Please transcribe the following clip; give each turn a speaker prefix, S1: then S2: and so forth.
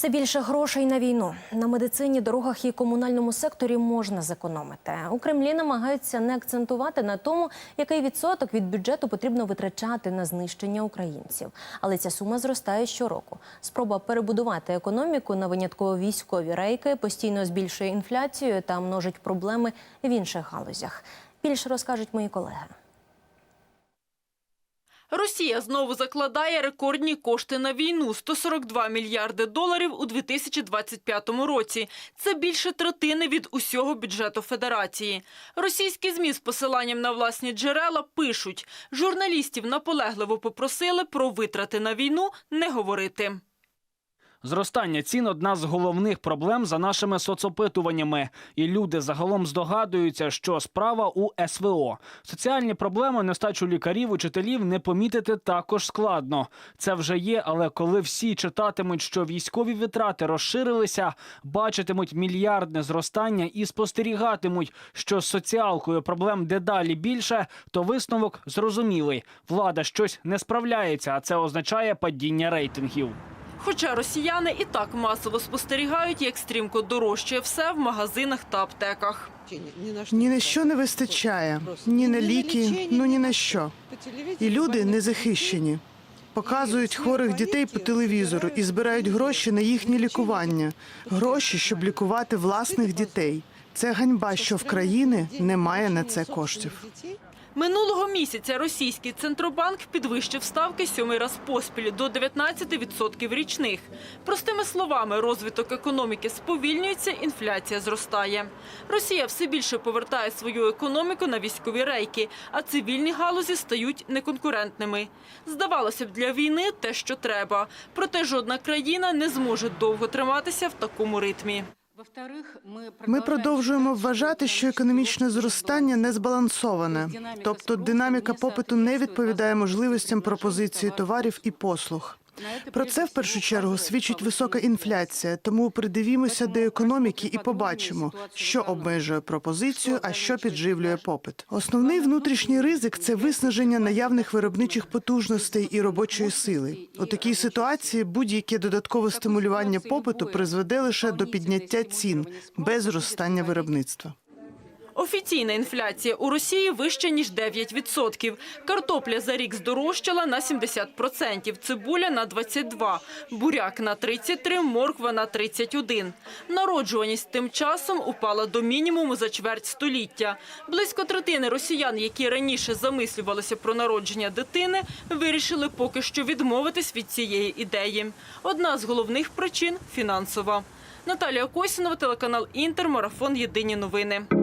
S1: Все більше грошей на війну на медицині, дорогах і комунальному секторі можна зекономити. У Кремлі намагаються не акцентувати на тому, який відсоток від бюджету потрібно витрачати на знищення українців. Але ця сума зростає щороку. Спроба перебудувати економіку на винятково військові рейки постійно збільшує інфляцію та множить проблеми в інших галузях. Більше розкажуть мої колеги.
S2: Росія знову закладає рекордні кошти на війну – 142 мільярди доларів у 2025 році. Це більше третини від усього бюджету Федерації. Російські ЗМІ з посиланням на власні джерела пишуть, журналістів наполегливо попросили про витрати на війну не говорити.
S3: Зростання цін одна з головних проблем за нашими соцопитуваннями. І люди загалом здогадуються, що справа у СВО. Соціальні проблеми, нестачу лікарів, учителів не помітити також складно. Це вже є, але коли всі читатимуть, що військові витрати розширилися, бачитимуть мільярдне зростання і спостерігатимуть, що з соціалкою проблем дедалі більше, то висновок зрозумілий. Влада щось не справляється, а це означає падіння рейтингів.
S2: Хоча росіяни і так масово спостерігають, як стрімко дорожчає все в магазинах та аптеках.
S4: Ні на що не вистачає, ні на ліки, ну ні на що. І люди не захищені. Показують хворих дітей по телевізору і збирають гроші на їхнє лікування, гроші, щоб лікувати власних дітей. Це ганьба, що в країни немає на це коштів.
S2: Минулого місяця російський центробанк підвищив ставки сьомий раз поспіль до 19% річних. Простими словами, розвиток економіки сповільнюється, інфляція зростає. Росія все більше повертає свою економіку на військові рейки, а цивільні галузі стають неконкурентними. Здавалося б, для війни те, що треба. Проте жодна країна не зможе довго триматися в такому ритмі.
S4: Ми продовжуємо вважати, що економічне зростання не збалансоване, тобто динаміка попиту не відповідає можливостям пропозиції товарів і послуг. Про це в першу чергу свідчить висока інфляція. Тому придивімося до економіки і побачимо, що обмежує пропозицію, а що підживлює попит. Основний внутрішній ризик це виснаження наявних виробничих потужностей і робочої сили. У такій ситуації будь-яке додаткове стимулювання попиту призведе лише до підняття цін без зростання виробництва.
S2: Офіційна інфляція у Росії вища, ніж 9%. Картопля за рік здорожчала на 70%, цибуля на 22%, буряк на 33%, морква на 31%. Народжуваність тим часом упала до мінімуму за чверть століття. Близько третини росіян, які раніше замислювалися про народження дитини, вирішили поки що відмовитись від цієї ідеї. Одна з головних причин – фінансова. Наталія Косінова, телеканал «Інтер», марафон «Єдині новини».